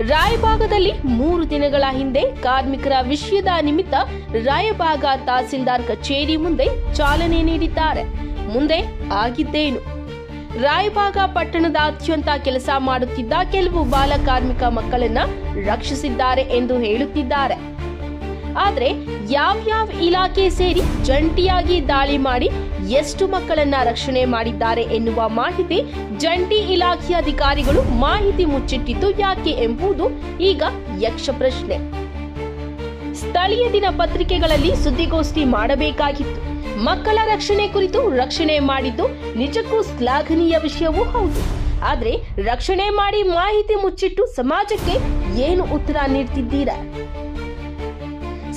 ರಾಯಬಾಗದಲ್ಲಿ ಮೂರು ದಿನಗಳ ಹಿಂದೆ ಕಾರ್ಮಿಕರ ವಿಷಯದ ನಿಮಿತ್ತ ರಾಯಬಾಗ ತಹಸೀಲ್ದಾರ್ ಕಚೇರಿ ಮುಂದೆ ಚಾಲನೆ ನೀಡಿದ್ದಾರೆ. ಮುಂದೆ ಆಗಿದ್ದೇನು? ರಾಯಬಾಗ ಪಟ್ಟಣದಾದ್ಯಂತ ಕೆಲಸ ಮಾಡುತ್ತಿದ್ದ ಕೆಲವು ಬಾಲ ಕಾರ್ಮಿಕ ಮಕ್ಕಳನ್ನ ರಕ್ಷಿಸಿದ್ದಾರೆ ಎಂದು ಹೇಳುತ್ತಿದ್ದಾರೆ. ಆದ್ರೆ ಯಾವ್ಯಾವ ಇಲಾಖೆ ಸೇರಿ ಜಂಟಿಯಾಗಿ ದಾಳಿ ಮಾಡಿ ಎಷ್ಟು ಮಕ್ಕಳನ್ನ ರಕ್ಷಣೆ ಮಾಡಿದ್ದಾರೆ ಎನ್ನುವ ಮಾಹಿತಿ ಜಂಟಿ ಇಲಾಖೆ ಅಧಿಕಾರಿಗಳು ಮಾಹಿತಿ ಮುಚ್ಚಿಟ್ಟಿದ್ದು ಯಾಕೆ ಎಂಬುದು ಈಗ ಯಕ್ಷ ಪ್ರಶ್ನೆ. ಸ್ಥಳೀಯ ದಿನಪತ್ರಿಕೆಗಳಲ್ಲಿ ಸುದ್ದಿಗೋಷ್ಠಿ ಮಾಡಬೇಕಾಗಿತ್ತು. ಮಕ್ಕಳ ರಕ್ಷಣೆ ಕುರಿತು ರಕ್ಷಣೆ ಮಾಡಿದ್ದು ನಿಜಕ್ಕೂ ಶ್ಲಾಘನೀಯ ವಿಷಯವೂ ಹೌದು. ಆದ್ರೆ ರಕ್ಷಣೆ ಮಾಡಿ ಮಾಹಿತಿ ಮುಚ್ಚಿಟ್ಟು ಸಮಾಜಕ್ಕೆ ಏನು ಉತ್ತರ ನೀಡ್ತಿದ್ದೀರಾ?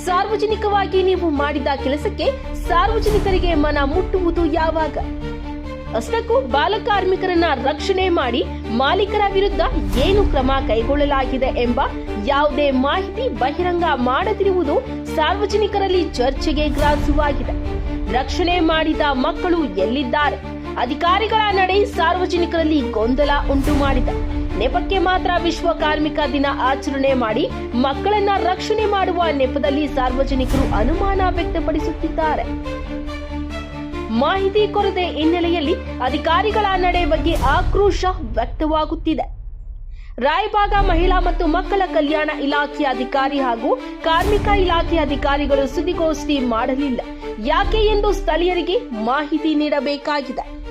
ಸಾರ್ವಜನಿಕವಾಗಿ ನೀವು ಮಾಡಿದ ಕೆಲಸಕ್ಕೆ ಸಾರ್ವಜನಿಕರಿಗೆ ಮನ ಮುಟ್ಟುವುದು ಯಾವಾಗ? ಅಷ್ಟಕ್ಕೂ ಬಾಲಕಾರ್ಮಿಕರನ್ನ ರಕ್ಷಣೆ ಮಾಡಿ ಮಾಲೀಕರ ವಿರುದ್ಧ ಏನು ಕ್ರಮ ಕೈಗೊಳ್ಳಲಾಗಿದೆ ಎಂಬ ಯಾವುದೇ ಮಾಹಿತಿ ಬಹಿರಂಗ ಮಾಡದಿರುವುದು ಸಾರ್ವಜನಿಕರಲ್ಲಿ ಚರ್ಚೆಗೆ ಗ್ರಾಸವಾಗಿದೆ. ರಕ್ಷಣೆ ಮಾಡಿದ ಮಕ್ಕಳು ಎಲ್ಲಿದ್ದಾರೆ? ಅಧಿಕಾರಿಗಳ ನಡೆ ಸಾರ್ವಜನಿಕರಲ್ಲಿ ಗೊಂದಲ ಉಂಟು ಮಾಡಿದೆ ನೆಪಕ್ಕೆ ಮಾತ್ರ ವಿಶ್ವ ಕಾರ್ಮಿಕ ದಿನ ಆಚರಣೆ ಮಾಡಿ ಮಕ್ಕಳನ್ನ ರಕ್ಷಣೆ ಮಾಡುವ ನೆಪದಲ್ಲಿ ಸಾರ್ವಜನಿಕರು ಅನುಮಾನ ವ್ಯಕ್ತಪಡಿಸುತ್ತಿದ್ದಾರೆ. ಮಾಹಿತಿ ಕೊರತೆ ಹಿನ್ನೆಲೆಯಲ್ಲಿ ಅಧಿಕಾರಿಗಳ ನಡೆ ಬಗ್ಗೆ ಆಕ್ರೋಶ ವ್ಯಕ್ತವಾಗುತ್ತಿದೆ. ರಾಯಬಾಗ ಮಹಿಳಾ ಮತ್ತು ಮಕ್ಕಳ ಕಲ್ಯಾಣ ಇಲಾಖೆ ಅಧಿಕಾರಿ ಹಾಗೂ ಕಾರ್ಮಿಕ ಇಲಾಖೆ ಅಧಿಕಾರಿಗಳು ಸುದ್ದಿಗೋಷ್ಠಿ ಮಾಡಲಿಲ್ಲ. ಯಾಕೆ ಎಂದು ಸ್ಥಳೀಯರಿಗೆ ಮಾಹಿತಿ ನೀಡಬೇಕಾಗಿದೆ.